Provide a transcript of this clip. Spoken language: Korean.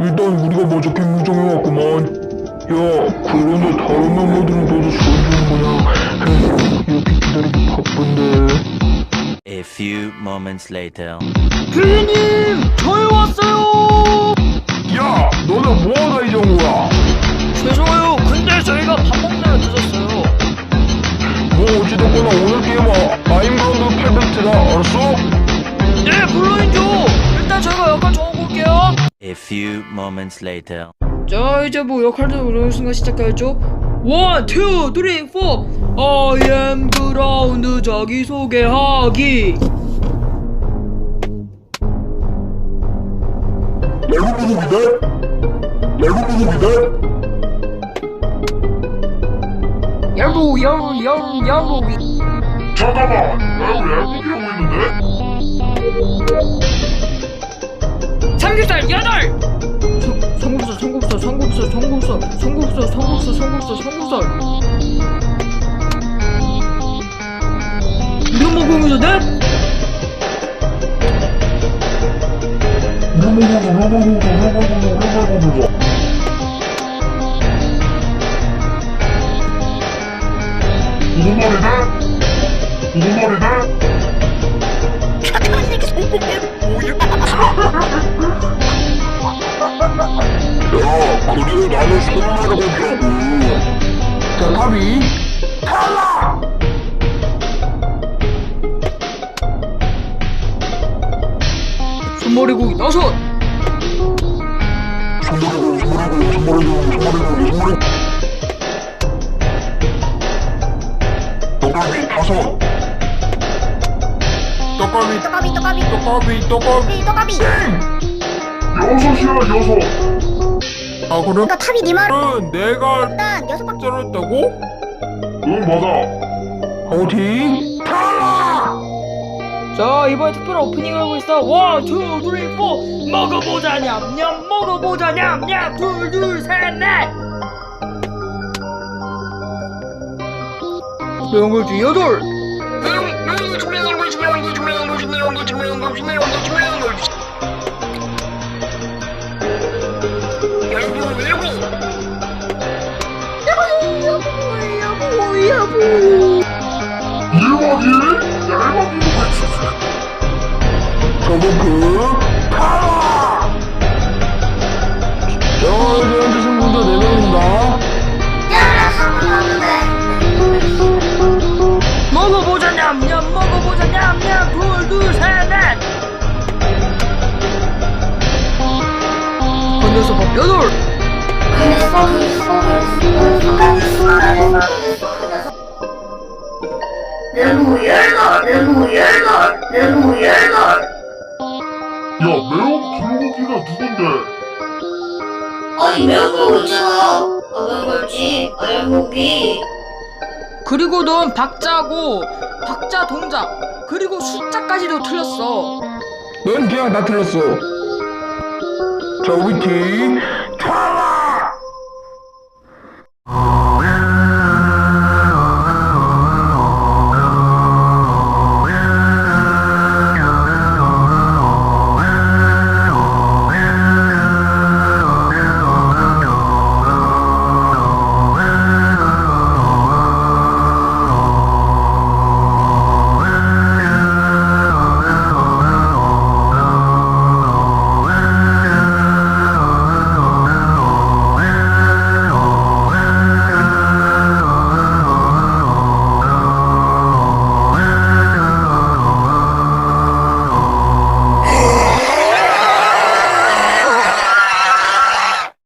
일단 우리가 먼저 캠핑장에 왔구만. 야, 그런데 다른 멤버들은 너도 수업 중인 거냐? 이렇게 기다리기 바쁜데. A few moments later. 피디님 저희 왔어요 야, 너네 뭐하다 온 거야? 죄송해요 근데 저희가 밥 먹느라 늦었어요 뭐 어찌됐거나 오늘 게임은 마인크래프트 800트다, 알았어? 네 물론이죠 일단 저희가 정하고 올게요 A few moments later. 자 이제 뭐 역할도 어느 순간 시작해야죠. One, two, three, four. I am 그라운드 자기 소개하기. 외국인입니다. 외국인입니다. 여보 여보 여보 잠깐만 나 외국이라고 했는데? 삼겹살 여덟! 성- 삼겹살 삼겹살 삼겹살 삼겹살 삼겹살 삼겹살 삼겹살 삼겹살. 이거 먹으면서 네? 무슨 야, 그래 나는 소문하러 가자고. 자, 답이 탈락! 손머리고기 다섯 손머리고, 손머리고, 손머리고, 손머리고, 손머리고. 떡갈비 다섯. 떡갈비, 떡가비 떡가비 떡갈비, 떡갈비. 떡가비 여섯이야, 여섯. 아, 그래? 탑이 네 말. 은 내가 일단 여섯 바퀴 잘했다고? 응, 맞아. 어디? 탈락! 자 이번에 특별한 오프닝을 하고 있어 원, 투, 쓰리, 포 먹어보자 냠냠 먹어보자 냠냠 둘, 둘, 셋, 넷 명을주 여덟 저거 탈락! 자, 이제 앉으신 분들 4명입니다. 먹어보자 냠냠 먹어보자 냠냠 둘, 둘, 셋, 넷 건너서 밥 여덟 내부 열걸 내부 열걸 내부 열걸 야, 매운 불고기가 누군데? 아니 매운 있잖아 아 매운 걸지 알고기 그리고 넌 박자고 박자 동작 그리고 숫자까지도 틀렸어 넌 그냥 다 틀렸어. 자, 우리 팀!